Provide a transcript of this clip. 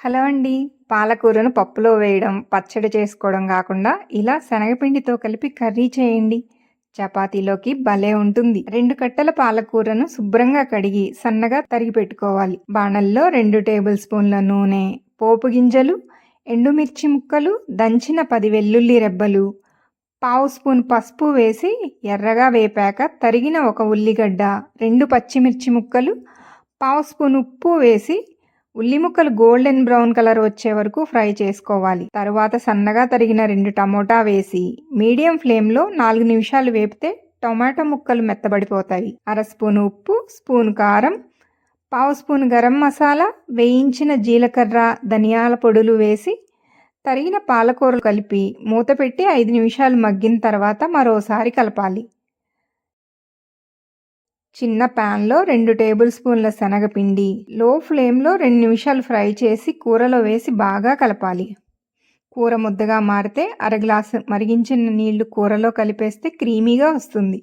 Hello అండి. పాలకూరను పప్పులో వేయడం పచ్చడి చేసుకోవడం కాకుండా ఇలా శనగపిండితో కలిపి కర్రీ చేయండి. చపాతీలోకి భలే ఉంటుంది. రెండు కట్టల పాలకూరను శుభ్రంగా కడిగి సన్నగా తరిగి పెట్టుకోవాలి. బాణల్లో రెండు టేబుల్ స్పూన్ల నూనె పోపు గింజలు ఎండుమిర్చి ముక్కలు దంచిన పది వెల్లుల్లి రెబ్బలు పావు స్పూన్ పసుపు వేసి ఎర్రగా వేపాక తరిగిన ఒక ఉల్లిగడ్డ రెండు పచ్చిమిర్చి ముక్కలు పావు స్పూన్ ఉప్పు వేసి ఉల్లి ముక్కలు గోల్డెన్ బ్రౌన్ కలర్ వచ్చే వరకు ఫ్రై చేసుకోవాలి. తరువాత సన్నగా తరిగిన రెండు టమోటా వేసి మీడియం ఫ్లేమ్లో నాలుగు నిమిషాలు వేపితే టొమాటో ముక్కలు మెత్తబడిపోతాయి. అర స్పూన్ ఉప్పు స్పూన్ కారం పావు స్పూన్ గరం మసాలా వేయించిన జీలకర్ర ధనియాల పొడులు వేసి తరిగిన పాలకూరలు కలిపి మూత పెట్టి ఐదు నిమిషాలు మగ్గిన తర్వాత మరోసారి కలపాలి. చిన్న ప్యాన్లో రెండు టేబుల్ స్పూన్ల శనగపిండి లో ఫ్లేమ్లో రెండు నిమిషాలు ఫ్రై చేసి కూరలో వేసి బాగా కలపాలి. కూర ముద్దగా మారితే అర గ్లాసు మరిగించిన నీళ్ళు కూరలో కలిపేస్తే క్రీమీగా వస్తుంది.